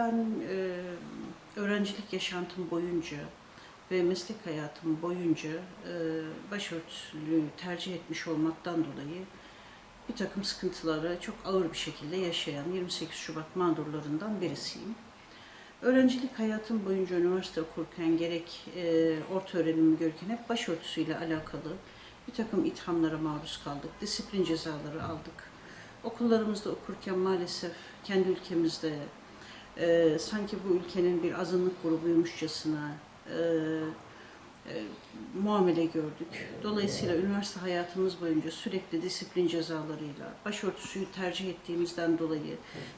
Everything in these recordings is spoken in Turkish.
ben e, öğrencilik yaşantım boyunca ve meslek hayatım boyunca e, başörtüsünü tercih etmiş olmaktan dolayı bir takım sıkıntıları çok ağır bir şekilde yaşayan 28 Şubat mağdurlarından birisiyim. Öğrencilik hayatım boyunca üniversite okurken gerek e, orta öğrenimi görürken hep başörtüsüyle alakalı bir takım ithamlara maruz kaldık. Disiplin cezaları aldık. Okullarımızda okurken maalesef kendi ülkemizde e, sanki bu ülkenin bir azınlık grubuymuşçasına e, e, muamele gördük. Dolayısıyla üniversite hayatımız boyunca sürekli disiplin cezalarıyla, başörtüsüyü tercih ettiğimizden dolayı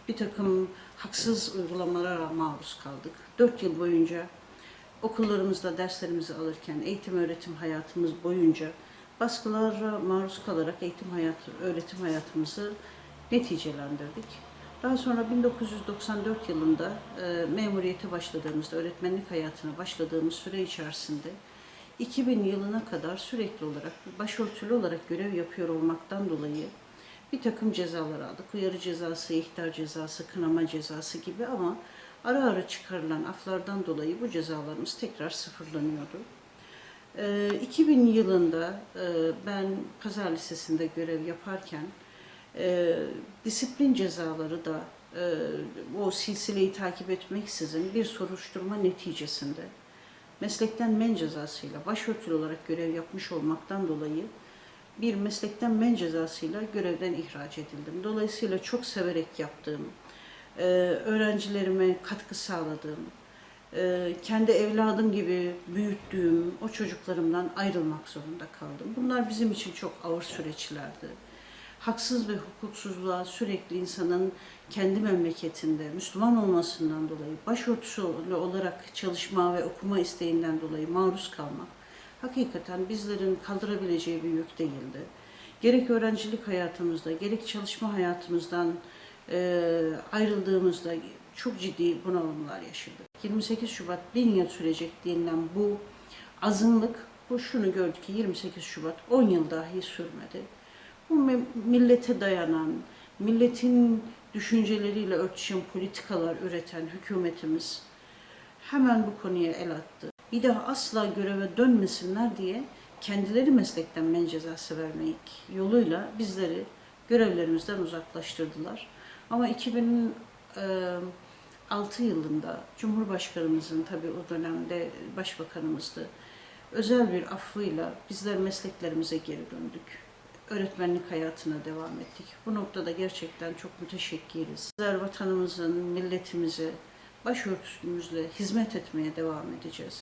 bir takım haksız uygulamalara maruz kaldık. Dört yıl boyunca okullarımızda derslerimizi alırken, eğitim öğretim hayatımız boyunca baskılara maruz kalarak eğitim hayatı, öğretim hayatımızı neticelendirdik. Daha sonra 1994 yılında e, memuriyete başladığımızda, öğretmenlik hayatına başladığımız süre içerisinde 2000 yılına kadar sürekli olarak başörtülü olarak görev yapıyor olmaktan dolayı bir takım cezalar aldık. Uyarı cezası, ihtar cezası, kınama cezası gibi ama ara ara çıkarılan aflardan dolayı bu cezalarımız tekrar sıfırlanıyordu. Ee, 2000 yılında e, ben Pazar Lisesi'nde görev yaparken e, disiplin cezaları da e, o silsileyi takip etmeksizin bir soruşturma neticesinde meslekten men cezasıyla başörtülü olarak görev yapmış olmaktan dolayı bir meslekten men cezasıyla görevden ihraç edildim. Dolayısıyla çok severek yaptığım, e, öğrencilerime katkı sağladığım, e, kendi evladım gibi büyüttüğüm o çocuklarımdan ayrılmak zorunda kaldım. Bunlar bizim için çok ağır süreçlerdi. Haksız ve hukuksuzluğa sürekli insanın kendi memleketinde Müslüman olmasından dolayı başörtüsü olarak çalışma ve okuma isteğinden dolayı maruz kalmak hakikaten bizlerin kaldırabileceği bir yük değildi. Gerek öğrencilik hayatımızda, gerek çalışma hayatımızdan ayrıldığımızda çok ciddi bunalımlar yaşadık. 28 Şubat bin yıl sürecek denilen bu azınlık, bu şunu gördük ki 28 Şubat 10 yıl dahi sürmedi. Bu millete dayanan, milletin düşünceleriyle örtüşen politikalar üreten hükümetimiz hemen bu konuya el attı. Bir daha asla göreve dönmesinler diye kendileri meslekten men cezası vermek yoluyla bizleri görevlerimizden uzaklaştırdılar. Ama 2006 yılında Cumhurbaşkanımızın tabii o dönemde başbakanımızdı. Özel bir affıyla bizler mesleklerimize geri döndük. Öğretmenlik hayatına devam ettik. Bu noktada gerçekten çok müteşekkiriz. Bizler vatanımızın, milletimize başörtüsümüzle hizmet etmeye devam edeceğiz.